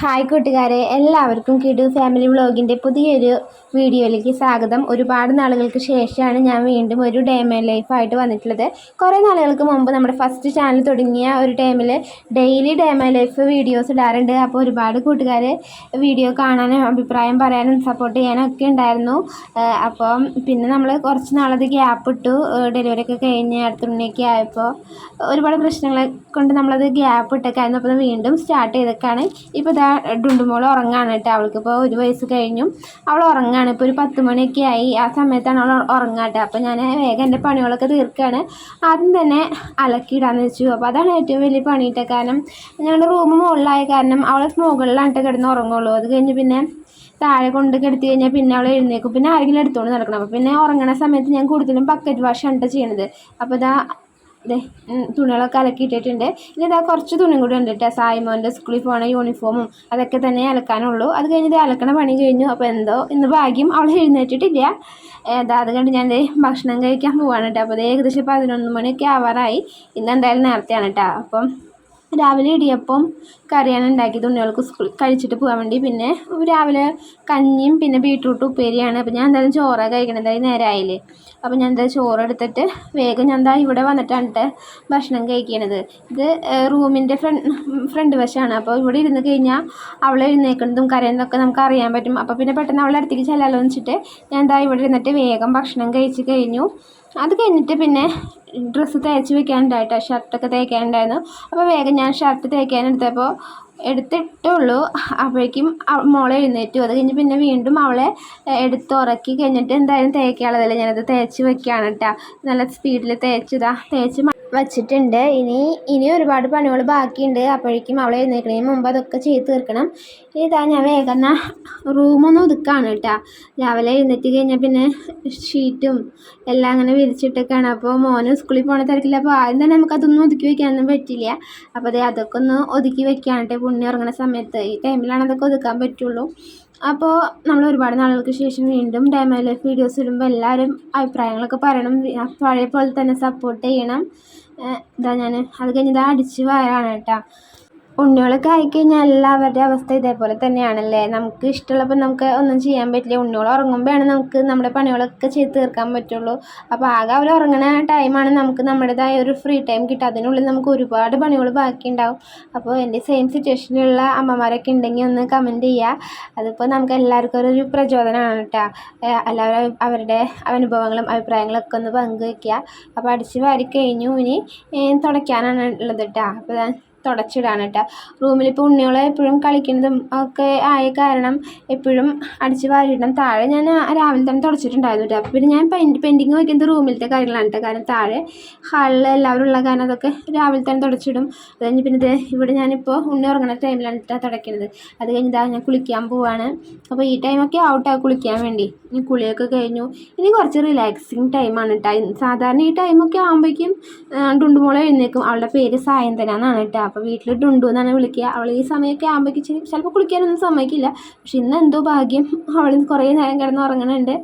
Hi കൂട്ടുകാരെ എല്ലാവർക്കും കിടു family വ്ളോഗിന്റെ പുതിയൊരു വീഡിയോയിലേക്ക് സ്വാഗതം. ഒരുപാട് നാളുകൾക്ക് ശേഷമാണ് ഞാൻ വീണ്ടും ഒരു ഡേ മൈ ലൈഫായിട്ട് വന്നിട്ടുള്ളത്. കുറേ നാളുകൾക്ക് മുമ്പ് നമ്മുടെ ഫസ്റ്റ് ചാനൽ തുടങ്ങിയ ഒരു ടൈമിൽ ഡെയിലി ഡേ ലൈഫ് വീഡിയോസ് ഇടാറുണ്ട്. അപ്പോൾ ഒരുപാട് കൂട്ടുകാർ വീഡിയോ കാണാനും അഭിപ്രായം പറയാനും സപ്പോർട്ട് ചെയ്യാനും ഒക്കെ ഉണ്ടായിരുന്നു അപ്പം പിന്നെ നമ്മൾ കുറച്ച് നാളത് ഗ്യാപ്പ് ഇട്ടു. ഡെലിവറി ഒക്കെ കഴിഞ്ഞ് അടുത്തുണ്ണിയൊക്കെ ആയപ്പോൾ ഒരുപാട് പ്രശ്നങ്ങളെ കൊണ്ട് നമ്മളത് ഗ്യാപ്പ് ഇട്ടൊക്കെ ആയിരുന്നു അപ്പോൾ വീണ്ടും സ്റ്റാർട്ട് ചെയ്തൊക്കെയാണ് ഇപ്പോൾ ഡുണ്ടുമോൾ ഉറങ്ങാണ് കേട്ടോ. അവൾക്കിപ്പോൾ ഒരു വയസ്സ് കഴിഞ്ഞു. അവൾ ഉറങ്ങാണ്. ഇപ്പോൾ ഒരു പത്ത് മണിയൊക്കെ ആയി. ആ സമയത്താണ് അവൾ ഉറങ്ങാട്ടെ അപ്പോൾ ഞാൻ വേഗം എന്റെ പണികളൊക്കെ തീർക്കുകയാണ് ആദ്യം തന്നെ അലക്കിയിടാന്ന് വെച്ചു. അപ്പോൾ അതാണ് ഏറ്റവും വലിയ പണിയിട്ട കാരണം ഞങ്ങളുടെ റൂം മുകളിലായ കാരണം അവൾ മുകളിലാണ് കിടന്ന് ഉറങ്ങുള്ളൂ. അത് കഴിഞ്ഞ് പിന്നെ താഴെ കൊണ്ട് കിടത്തി കഴിഞ്ഞാൽ പിന്നെ അവൾ എഴുന്നേക്കും പിന്നെ ആരെങ്കിലും എടുത്തുകൊണ്ട് നടക്കണം. അപ്പോൾ പിന്നെ ഉറങ്ങണ സമയത്ത് ഞാൻ കൂടുതലും ബക്കറ്റ് വാഷാണ് ചെയ്യണത്. അപ്പോൾ ഇതാ തുണികളൊക്കെ അലക്കിയിട്ടിട്ടുണ്ട്. ഇനി ഇതാ കുറച്ച് തുണിയും കൂടി ഉണ്ട് കേട്ടോ സായിമോന്റെ സ്കൂളിൽ പോകണ യൂണിഫോമും അതൊക്കെ തന്നെ അലക്കാനുള്ളൂ. അത് കഴിഞ്ഞ് അലക്കണ പണി കഴിഞ്ഞു. അപ്പോൾ എന്തോ ഇന്ന് ഭാഗ്യം അവൾ എഴുന്നേറ്റിട്ടില്ല. ഏതാ അത് കണ്ട് ഞാൻ ഭക്ഷണം കഴിക്കാൻ പോവാണ് കേട്ടോ അപ്പോൾ ഏകദേശം പതിനൊന്ന് മണിയൊക്കെ ആവാറായി. ഇന്ന് എന്തായാലും നേരത്തെയാണ് കേട്ടോ അപ്പം രാവിലെ ഇടിയപ്പം കറിയാണ് ഉണ്ടാക്കിയത് ഉണ്ണികൾക്ക് സ്കൂൾ കഴിച്ചിട്ട് പോകാൻ വേണ്ടി. പിന്നെ രാവിലെ കഞ്ഞിയും പിന്നെ ബീട്രൂട്ട് ഉപ്പേരിയാണ്. അപ്പോൾ ഞാൻ എന്തായാലും ചോറാണ് കഴിക്കണം എന്തായാലും നേരമായില്ലേ അപ്പോൾ ഞാൻ എന്തായാലും ചോറ് എടുത്തിട്ട് വേഗം ഞാൻ എന്താ ഇവിടെ വന്നിട്ടാണ് ഭക്ഷണം കഴിക്കണത്. ഇത് റൂമിന്റെ ഫ്രണ്ട് ഫ്രണ്ട് വശമാണ് അപ്പോൾ ഇവിടെ ഇരുന്ന് കഴിഞ്ഞാൽ അവൾ എഴുന്നേക്കുന്നതും കരയുന്നതൊക്കെ നമുക്ക് അറിയാൻ പറ്റും. അപ്പോൾ പിന്നെ പെട്ടെന്ന് അവളുടെ അടുത്തേക്ക് ചെല്ലാലോ എന്ന് വെച്ചിട്ട് ഞാൻ എന്താ ഇവിടെ ഇരുന്നിട്ട് വേഗം ഭക്ഷണം കഴിച്ച് കഴിഞ്ഞു. അത് കഴിഞ്ഞിട്ട് പിന്നെ ഡ്രസ്സ് തേച്ച് വെക്കാനുണ്ടായിട്ടോ ഷർട്ടൊക്കെ തേക്കാനുണ്ടായിരുന്നു. അപ്പോൾ വേഗം ഞാൻ ഷർട്ട് തേക്കാനെടുത്തപ്പോൾ എടുത്തിട്ടുള്ളൂ. അപ്പോഴേക്കും മോളെ എഴുന്നേറ്റു. അത് കഴിഞ്ഞ് പിന്നെ വീണ്ടും അവളെ എടുത്തുറക്കി കഴിഞ്ഞിട്ട് എന്തായാലും തേക്കാനുള്ളതല്ലേ ഞാനത് തേച്ച് വെക്കുകയാണ് കേട്ടോ നല്ല സ്പീഡിൽ തേച്ചതാ തേച്ച് വച്ചിട്ടുണ്ട്. ഇനി ഇനി ഒരുപാട് പണികൾ ബാക്കിയുണ്ട്. അപ്പോഴേക്കും അവളെ എഴുന്നേൽക്കുന്നതിന് മുമ്പ് അതൊക്കെ ചെയ്ത് തീർക്കണം. ഇതാ ഞാൻ വേഗം റൂമൊന്നും ഒതുക്കാണ് കേട്ടോ. രാവിലെ എഴുന്നേറ്റ് കഴിഞ്ഞാൽ പിന്നെ ഷീറ്റും എല്ലാം അങ്ങനെ വിരിച്ചിട്ടൊക്കെയാണ്. അപ്പോൾ മോന് സ്കൂളിൽ പോകണ തിരക്കില്ല. അപ്പോൾ ആദ്യം തന്നെ നമുക്കതൊന്നും ഒതുക്കി വെക്കാനൊന്നും പറ്റില്ല. അപ്പോൾ അതെ അതൊക്കെ ഒന്ന് ഒതുക്കി പുണ്യം പുണ്യ ഇറങ്ങുന്ന സമയത്ത്. ഈ ടൈമിലാണ് അതൊക്കെ ഒതുക്കാൻ പറ്റുള്ളൂ. അപ്പോൾ നമ്മൾ ഒരുപാട് നാളുകൾക്ക് ശേഷം വീണ്ടും ഡാമ ലൈഫ് വീഡിയോസ് ഇടുമ്പോൾ എല്ലാവരും അഭിപ്രായങ്ങളൊക്കെ പറയണം. പഴയ പോലെ തന്നെ സപ്പോർട്ട് ചെയ്യണം. ഇതാ ഞാൻ അത് കഴിഞ്ഞ് ഇതാ അടിച്ച് വരാണ് കേട്ടോ. ഉണ്ണികളൊക്കെ ആയിക്കഴിഞ്ഞാൽ എല്ലാവരുടെ അവസ്ഥ ഇതേപോലെ തന്നെയാണല്ലേ? നമുക്ക് ഇഷ്ടമുള്ളപ്പോൾ നമുക്ക് ഒന്നും ചെയ്യാൻ പറ്റില്ല. ഉണ്ണികൾ ഉറങ്ങുമ്പോഴാണ് നമുക്ക് നമ്മുടെ പണികളൊക്കെ ചെയ്ത് തീർക്കാൻ പറ്റുള്ളൂ. അപ്പോൾ ആകെ അവർ ഉറങ്ങുന്ന ടൈമാണ് നമുക്ക് നമ്മുടേതായ ഒരു ഫ്രീ ടൈം കിട്ടുക. അതിനുള്ളിൽ നമുക്ക് ഒരുപാട് പണികൾ ബാക്കിയുണ്ടാവും. അപ്പോൾ എന്റെ സെയിം സിറ്റുവേഷനിലുള്ള അമ്മമാരൊക്കെ ഉണ്ടെങ്കിൽ ഒന്ന് കമന്റ് ചെയ്യുക അതിപ്പോൾ നമുക്ക് എല്ലാവർക്കും ഒരു പ്രചോദനമാണ് കേട്ടോ. എല്ലാവരും അവരുടെ അനുഭവങ്ങളും അഭിപ്രായങ്ങളും ഒക്കെ ഒന്ന് പങ്കുവെക്കുക. അപ്പോൾ അടിച്ച് വാരി കഴിഞ്ഞു. ഇനി തുടയ്ക്കാനാണ് ഉള്ളത് കേട്ടോ. അപ്പോൾ തുടച്ചിടാണ് കേട്ടോ റൂമിലിപ്പോൾ ഉണ്ണികളെ എപ്പോഴും കളിക്കുന്നതും ഒക്കെ ആയ കാരണം എപ്പോഴും അടിച്ച് വാരിയിടണം. താഴെ ഞാൻ രാവിലെ തന്നെ തുടച്ചിട്ടുണ്ടായിരുന്നു കേട്ടോ. അപ്പോൾ പിന്നെ ഞാൻ പെയിന്റിങ് വയ്ക്കുന്നത് റൂമിലത്തെ കാര്യങ്ങളാണ് കേട്ടോ. കാരണം താഴെ ഹാളിൽ എല്ലാവരും ഉള്ള കാരണം അതൊക്കെ രാവിലെ തന്നെ തുടച്ചിടും. അത് കഴിഞ്ഞ് പിന്നെ ഇത് ഇവിടെ ഞാനിപ്പോൾ ഉണ്ണി ഉറങ്ങുന്ന ടൈമിലാണ് കേട്ടോ തുടയ്ക്കുന്നത് അത് കഴിഞ്ഞ് ഇതാ ഞാൻ കുളിക്കാൻ പോവാണ്. അപ്പോൾ ഈ ടൈമൊക്കെ ഔട്ടാണ് കുളിക്കാൻ വേണ്ടി. ഇനി കുളിയൊക്കെ കഴിഞ്ഞു. ഇനി കുറച്ച് റിലാക്സിങ് ടൈമാണ് കേട്ടോ സാധാരണ ഈ ടൈമൊക്കെ ആകുമ്പോഴേക്കും ഡുണ്ടുമോളെ എഴുന്നേക്കും അവളുടെ പേര് സായന്തന എന്നാണ് കേട്ടോ അപ്പോൾ വീട്ടിൽ ഡുണ്ടു എന്നാണ് വിളിക്കുക. അവൾ ഈ സമയമൊക്കെ ആകുമ്പോഴേക്കും ചിലപ്പോൾ കുളിക്കാനൊന്നും സമ്മതിക്കില്ല. പക്ഷെ ഇന്ന് എന്തോ ഭാഗ്യം. അവൾ കുറേ നേരം കിടന്ന് ഉറങ്ങണുണ്ട്.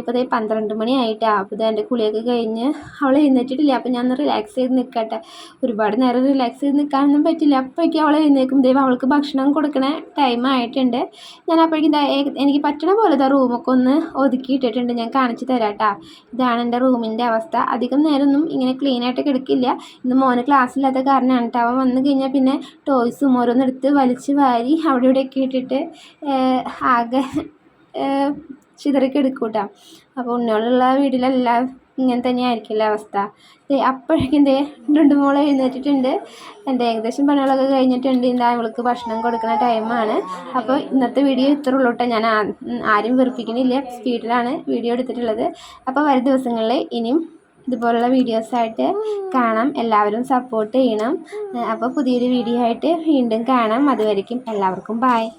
ഇപ്പോൾ ദേ പന്ത്രണ്ട് മണിയായിട്ടാണ് അപ്പോൾ ഇത് എന്റെ കുളിയൊക്കെ കഴിഞ്ഞ് അവൾ എഴുന്നേറ്റിട്ടില്ല. അപ്പോൾ ഞാൻ റിലാക്സ് ചെയ്ത് നിൽക്കട്ടെ ഒരുപാട് നേരം റിലാക്സ് ചെയ്ത് നിൽക്കാനൊന്നും പറ്റില്ല. അപ്പോഴേക്കും അവൾ എഴുന്നേൽക്കും. ദൈവം അവൾക്ക് ഭക്ഷണം കൊടുക്കണ ടൈം ആയിട്ടുണ്ട്. ഞാൻ അപ്പോഴേക്കും എനിക്ക് പറ്റണ പോലെ ഇതാ റൂമൊക്കെ ഒന്ന് ഒതുക്കി ഇട്ടിട്ടുണ്ട്. ഞാൻ കാണിച്ചു തരാം കേട്ടോ ഇതാണ് എന്റെ റൂമിന്റെ അവസ്ഥ. അധികം നേരമൊന്നും ഇങ്ങനെ ക്ലീൻ ആയിട്ട് കിടക്കില്ല. ഇന്ന് മോന് ക്ലാസ്സില്ലാത്ത കാരണമാണ് കേട്ടോ അവൻ വന്ന് കഴിഞ്ഞാൽ പിന്നെ ടോയ്സും ഓരോന്നെടുത്ത് വലിച്ച് വാരി അവിടെ ഇവിടെയൊക്കെ ഇട്ടിട്ട് ആകെ ചിതറിക്കെടുക്കും കേട്ടോ അപ്പോൾ ഉന്നോളുള്ള വീട്ടിലെല്ലാം ഇങ്ങനെ തന്നെയായിരിക്കില്ല അവസ്ഥ. അപ്പോഴേക്കും ദേ രണ്ട് മോൾ എഴുന്നേറ്റിട്ടുണ്ട്. എന്റെ ഏകദേശം പണികളൊക്കെ കഴിഞ്ഞിട്ടുണ്ട്. എന്താ അവൾക്ക് ഭക്ഷണം കൊടുക്കുന്ന ടൈമാണ് അപ്പോൾ ഇന്നത്തെ വീഡിയോ ഇത്ര ഉള്ളൂ കേട്ടോ ഞാൻ ആരും വെറുപ്പിക്കുന്നില്ല സ്പീഡിലാണ് വീഡിയോ എടുത്തിട്ടുള്ളത്. അപ്പോൾ വരും ദിവസങ്ങളിൽ ഇനിയും ഇതുപോലുള്ള വീഡിയോസായിട്ട് കാണാം. എല്ലാവരും സപ്പോർട്ട് ചെയ്യണം. അപ്പോൾ പുതിയൊരു വീഡിയോ ആയിട്ട് വീണ്ടും കാണാം. അതുവരേക്കും എല്ലാവർക്കും ബായ്